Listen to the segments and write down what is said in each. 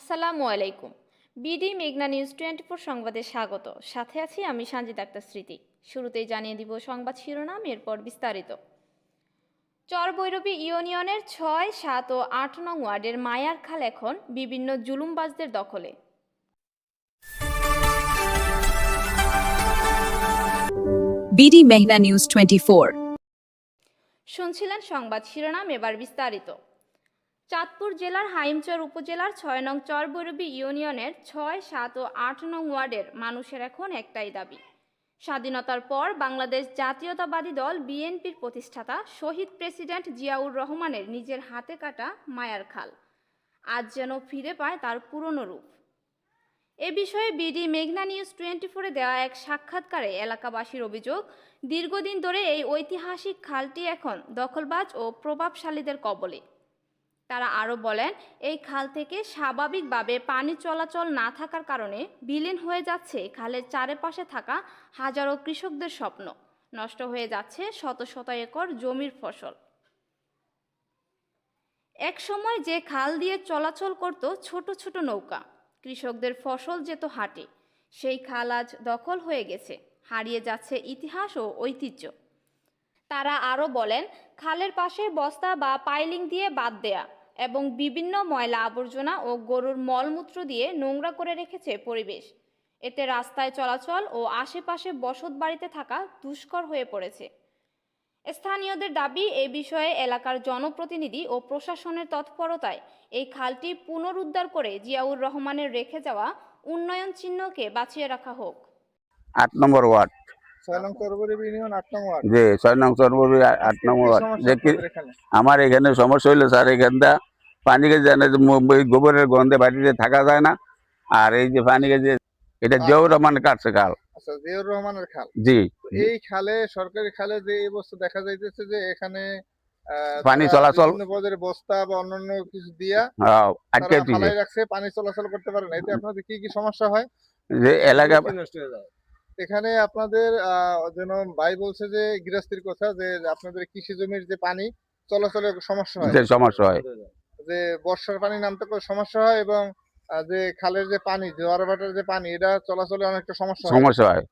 আসসালামু আলাইকুম। বিডি মেঘনা নিউজ টোয়েন্টি ফোর সংবাদে স্বাগত। সাথে আছি আমি সঞ্জিত আক্তার স্মৃতি। শুরুতেই জানিয়ে দিব সংবাদ শিরোনাম এরপর বিস্তারিত। চরবৈরবী ইউনিয়নের ছয় সাত ও আট নং ওয়ার্ডের মায়ার খাল এখন বিভিন্ন জুলুমবাজদের দখলে। BD Mehna News 24. শুনছিলেন সংবাদ শিরোনাম এবার বিস্তারিত। চাঁদপুর জেলার হাইমচর উপজেলার ছয় নং চরবৈরবী ইউনিয়নের ছয়, সাত ও আট নং ওয়ার্ডের মানুষের এখন একটাই দাবি। স্বাধীনতার পর বাংলাদেশ জাতীয়তাবাদী দল বিএনপির প্রতিষ্ঠাতা শহীদ প্রেসিডেন্ট জিয়াউর রহমানের নিজের হাতে কাটা মায়ার খাল। আজ যেন ফিরে পায় তার পুরনো রূপ। এ বিষয়ে বিডি মেঘনা নিউজ টোয়েন্টি ফোরে দেওয়া এক সাক্ষাৎকারে এলাকাবাসীর অভিযোগ, দীর্ঘদিন ধরে এই ঐতিহাসিক খালটি এখন দখলবাজ ও প্রভাবশালীদের কবলে। তারা আরও বলেন, এই খাল থেকে স্বাভাবিকভাবে পানি চলাচল না থাকার কারণে বিলীন হয়ে যাচ্ছে খালের চারপাশে থাকা হাজারো কৃষকদের স্বপ্ন। নষ্ট হয়ে যাচ্ছে শত শত একর জমির ফসল। এক সময় যে খাল দিয়ে চলাচল করত ছোট ছোট নৌকা, কৃষকদের ফসল যেত হাটে। সেই খাল আজ দখল হয়ে গেছে, হারিয়ে যাচ্ছে ইতিহাস ও ঐতিহ্য। তারা আরও বলেন, খালের পাশে বস্তা বা পাইলিং দিয়ে বাদ দেয়া এবং বিভিন্ন ময়লা আবর্জনা ও গরুর মলমূত্র দিয়ে নোংরা করে রেখেছে পরিবেশ। এতে রাস্তায় চলাচল ও আশেপাশে বসত বাড়িতে থাকা দুষ্কর হয়ে পড়েছে। স্থানীয়দের দাবি এ বিষয়ে এলাকার জনপ্রতিনিধি ও প্রশাসনের তৎপরতায় এই খালটি পুনরুদ্ধার করে জিয়াউর রহমানের রেখে যাওয়া উন্নয়ন চিহ্নকে বাঁচিয়ে রাখা হোক। আট নম্বর ওয়ার্ড। ছয় নং চরবরি আট নম্বর? আমার এখানে সমস্যা হইল স্যার এখানটা পানিকে গোবরের গন্ধে বাড়িতে থাকা যায় না। আর এই যে পানিকে যে এটা জিয়াউর রহমান কাটছে খাল। আচ্ছা জিয়াউর রহমানের খাল? জি। এই খালে সরকারি খালে যে এই বস্তু দেখা যাইতেছে যে এখানে আহ, পানি চলাচল- বস্তা বা অন্যান্য কিছু দিয়া আহ, আটকে রাখছে পানি চলাচল করতে পারে না। এতে আপনাদের কি কি সমস্যা হয়? যে এলাকা এখানে আপনাদের আহ, যেন ভাই বলছে যে গৃহস্থির কথা যে আপনাদের কৃষি জমির যে পানি চলাচলের সমস্যা হয়। সমস্যা হয়। যে বর্ষার পানি নামতে করে সমস্যা হয় এবং যে খালের যে পানি জোয়ার ভাটার যে পানি এটা চলাচলে অনেকটা সমস্যা সমস্যা হয়।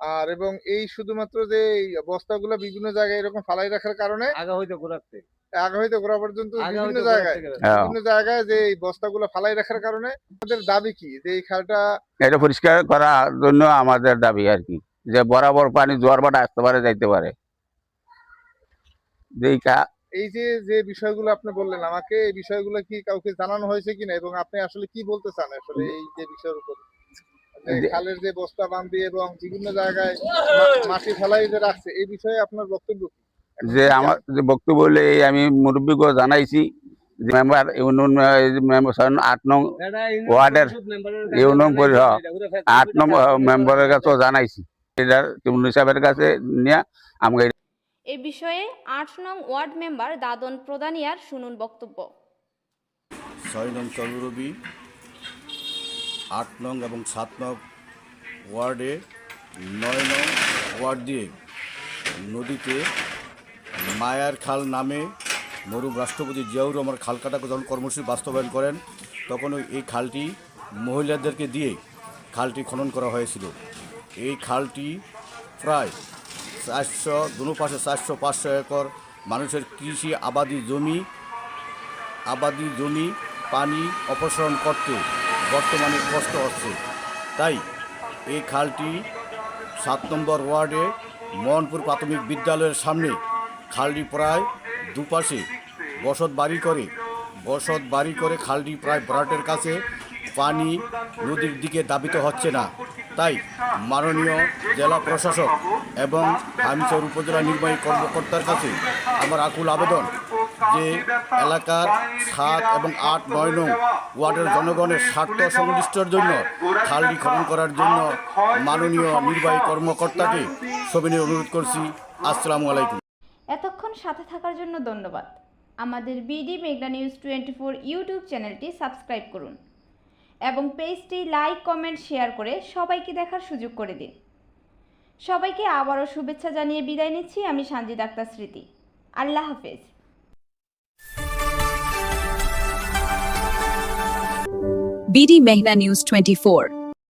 আর এবং এই শুধুমাত্র যে এই বস্তাগুলো বিভিন্ন জায়গায় এরকম ফালাই রাখার কারণে আগা হইতে ঘোরাতে। আগে হয়তো ঘোরা পর্যন্ত বিভিন্ন জায়গায়। হ্যাঁ। বিভিন্ন জায়গায় যে এই বস্তাগুলো ফালাই রাখার কারণে আমাদের দাবি কি? যে এই খালটা এটা পরিষ্কার করার জন্য আমাদের দাবি আর কি যে বরাবর পানি জোয়ার ভাটা আসতে পারে যাইতে পারে। যে এই যে যে বিষয়গুলো আপনি বললেন আমাকে এই বিষয়গুলো কি কাউকে জানানো হয়েছে কিনা এবং আপনি আসলে কি বলতে চান আসলে এই যে বিষয়ের উপর? খালের যে বস্তা বান্ধি এবং বিভিন্ন জায়গায় মাটি ফেলাই যে রাখছে এই বিষয়ে আপনার বক্তব্য কি? যে আমার যে বক্তব্য বলে এই আমি মুরব্বীকে জানাইছি যে মেম্বার ইউনিয়ন আট নং ওয়ার্ডের কাছে ইউনিয়ন পরিষদ এটা ঘুরে ফেলছে। আট নম্বর মেম্বারের কাছেও জানাইছি। এটা টিউন সাহেবের কাছে নিয়ে আমাকে এ বিষয়ে আট নং ওয়ার্ড মেম্বার দাদন প্রদানিয়ার শুনুন বক্তব্য। ছয় নং চন্দ্রবী আট নং এবং সাত নং ওয়ার্ডে, নয় নং ওয়ার্ড দিয়ে নদীতে মায়ার খাল নামে মরুম রাষ্ট্রপতি জিয়াউর রহমান খাল কাটাকে যখন কর্মসূচি বাস্তবায়ন করেন, তখন এই খালটি মহিলাদেরকে দিয়ে খালটি খনন করা হয়েছিল। এই খালটি প্রায় চারশো, দুনো পাশে চারশো পাঁচশো একর মানুষের কৃষি আবাদি জমি আবাদি জমি, পানি অপসারণ করতে বর্তমানে কষ্ট হচ্ছে। তাই এই খালটি সাত নম্বর ওয়ার্ডে মোহনপুর প্রাথমিক বিদ্যালয়ের সামনে খালটি প্রায় দুপাশে বসত বাড়ি করে বসত বাড়ি করে খালটি প্রায় বরাটের কাছে পানি নদীর দিকে দাবিত হচ্ছে না। তাই মাননীয় জেলা প্রশাসক এবং হামিচর উপজেলা নির্বাহী কর্মকর্তার কাছে আমার আকুল আবেদন যে এলাকার সাত এবং আট, নয় নং ওয়ার্ডের জনগণের স্বার্থ সংশ্লিষ্টর জন্য খালটি খনন করার জন্য মাননীয় নির্বাহী কর্মকর্তাকে সবিনয় অনুরোধ করছি। আসসালামু আলাইকুম। এতক্ষণ সাথে থাকার জন্য ধন্যবাদ। আমাদের বিডি মেগনা নিউজ টোয়েন্টি ফোর ইউটিউব চ্যানেলটি সাবস্ক্রাইব করুন। এবং পেজটি লাইক, কমেন্ট, শেয়ার করে সবাইকে দেখার সুযোগ করে দিন। সবাইকে আবারও শুভেচ্ছা জানিয়ে বিদায় নিচ্ছি। আমি সানজিদ আক্তার স্মৃতি। আল্লাহ হাফেজ। বিডি মেঘনা নিউজ টোয়েন্টি